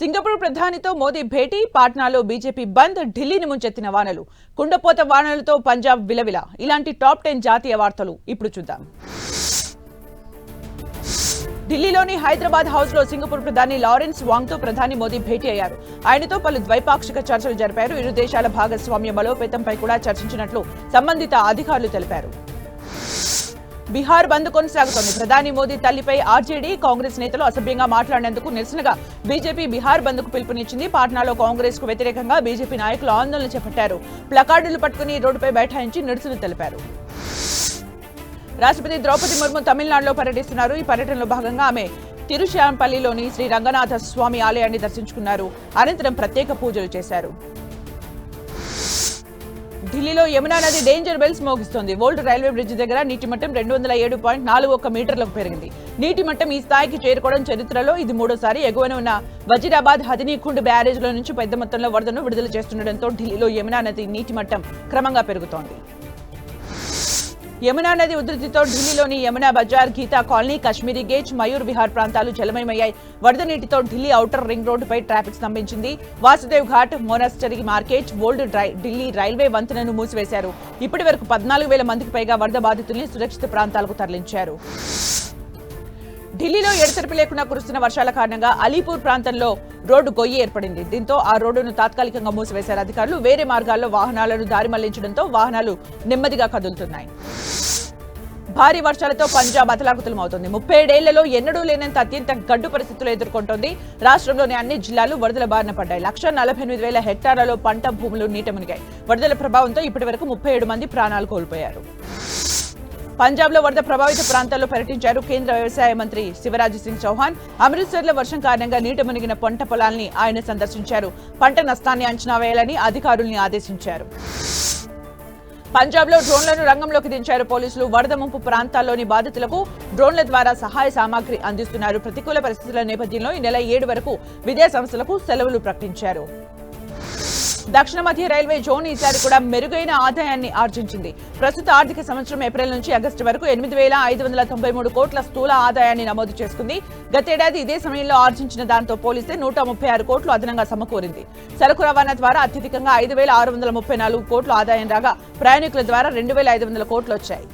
Singapore ప్రధానితో Modi భేటీ పాట్నాలో BJP బంద్ ఢిల్లీని ముంచెత్తిన వానలు. కుండపోత వానలతో పంజాబ్ విలవిల. ఇలాంటి టాప్ టెన్ జాతీయ వార్తలు ఇప్పుడు చూద్దాం. ఢిల్లీలోని హైదరాబాద్ హౌస్లో సింగపూర్ ప్రధాని లారెన్స్ వాంగ్తో ప్రధాని మోదీ భేటీ అయ్యారు. ఆయనతో పలు ద్వైపాక్షిక చర్చలు జరిపారు. ఇరు దేశాల భాగస్వామ్య బలోపేతంపై కూడా చర్చించినట్లు సంబంధిత అధికారులు తెలిపారు. బీహార్ బంద్ కొనసాగుతోంది. ప్రధాని మోదీ తల్లిపై ఆర్జేడీ కాంగ్రెస్ నేతలు అసభ్యంగా మాట్లాడేందుకు నిరసనగా బీజేపీ బీహార్ బంద్కు పిలుపునిచ్చింది. పాట్నాలో కాంగ్రెస్కు వ్యతిరేకంగా బీజేపీ నాయకులు ఆందోళన చేపట్టారు. ప్లకార్డులు పట్టుకుని రోడ్డుపై బైఠాయించి నిరసన తెలిపారు. రాష్ట్రపతి ద్రౌపది ముర్ము తమిళనాడులో పర్యటిస్తున్నారు. ఈ పర్యటనలో భాగంగా ఆమె తిరుచాంపల్లిలోని శ్రీ రంగనాథ స్వామి ఆలయాన్ని దర్శించుకున్నారు. అనంతరం ప్రత్యేక పూజలు చేశారు. ఢిల్లీలో యమునా నది డేంజర్ బెల్స్ మోగిస్తోంది. ఓల్డ్ రైల్వే బ్రిడ్జ్ దగ్గర నీటి మట్టం రెండు వందల ఏడు పాయింట్ నాలుగు ఒక్క మీటర్లకు పెరిగింది. నీటి మట్టం ఈ స్థాయికి చేరుకోవడం చరిత్రలో ఇది మూడోసారి. ఎగువన ఉన్న వజీరాబాద్ హదినీకుండ్ బ్యారేజ్ల నుంచి పెద్ద మొత్తంలో వరదను విడుదల చేస్తుండటంతో ఢిల్లీలో యమునా నది నీటి మట్టం క్రమంగా పెరుగుతోంది. యమునా నది ఉధృతితో ఢిల్లీలోని యమునా బజార్ గీతా కాలనీ కాశ్మీరీ గేజ్ మయూర్ విహార్ ప్రాంతాలు జలమయమయ్యాయి. వరద నీటితో ఢిల్లీ ఔటర్ రింగ్ రోడ్డుపై traffic స్తంభించింది. Vasudev Ghat monastery market old dry Delhi railway వంతెనను మూసివేశారు. ఇప్పటి వరకు పద్నాలుగు వేల మందికి పైగా వరద బాధితుల్ని సురక్షిత ప్రాంతాలకు తరలించారు. ఢిల్లీలో ఎడతెరిపి లేకుండా కురుస్తున్న వర్షాల కారణంగా అలీపూర్ ప్రాంతంలో రోడ్డు గొయ్యి ఏర్పడింది. దీంతో ఆ రోడ్డును తాత్కాలికంగా మూసివేశారు అధికారులు. వేరే మార్గాల్లో వాహనాలను దారి మళ్ళించడంతో వాహనాలు నెమ్మదిగా కదులుతున్నాయి. భారీ వర్షాలతో పంజాబ్ అతలాకుతలమవుతుంది. ముప్పై ఏడేళ్ళలో ఎన్నడూ లేనంత అత్యంత గడ్డు పరిస్థితులు ఎదుర్కొంటోంది. రాష్ట్రంలోని అన్ని జిల్లాలు వరదల బారిన పడ్డాయి. లక్ష నలభై ఎనిమిది వేల హెక్టార్లలో పంట భూములు నీట మునిగాయి. వరదల ప్రభావంతో ఇప్పటి వరకు ముప్పై ఏడు మంది ప్రాణాలు కోల్పోయారు. పంజాబ్లో వరద ప్రభావిత ప్రాంతాల్లో పర్యటించారు కేంద్ర వ్యవసాయ మంత్రి శివరాజ్ సింగ్ చౌహాన్. అమృత్సర్లో వర్షం కారణంగా నీట మునిగిన పంట పొలాల్ని ఆయన సందర్శించారు. పంట నష్టాన్ని అంచనా వేయాలని అధికారుల్ని ఆదేశించారు. పంజాబ్లో డ్రోన్లను రంగంలోకి దించారు పోలీసులు. వరద ముంపు ప్రాంతాల్లోని బాధితులకు డ్రోన్ల ద్వారా సహాయ సామాగ్రి అందిస్తున్నారు. ప్రతికూల పరిస్థితుల నేపథ్యంలో ఈ నెల ఏడు వరకు విద్యా సంస్థలకు సెలవులు ప్రకటించారు. దక్షిణ మధ్య రైల్వే జోన్ ఈసారి కూడా మెరుగైన ఆదాయాన్ని ఆర్జించింది. ప్రస్తుత ఆర్థిక సంవత్సరం ఏప్రిల్ నుంచి ఆగస్టు వరకు ఎనిమిది వేల ఐదు వందల తొంభై మూడు కోట్ల స్థూల ఆదాయాన్ని నమోదు చేసుకుంది. గతేడాది ఇదే సమయంలో ఆర్జించిన దాంతో పోలిస్తే నూట ముప్పై ఆరు కోట్లు అదనంగా సమకూరింది. సరుకు రవాణా ద్వారా అత్యధికంగా ఐదు వేల ఆరు వందల ముప్పై నాలుగు కోట్లు ఆదాయం రాగా ప్రయాణికుల ద్వారా రెండు వేల ఐదు వందల కోట్లు వచ్చాయి.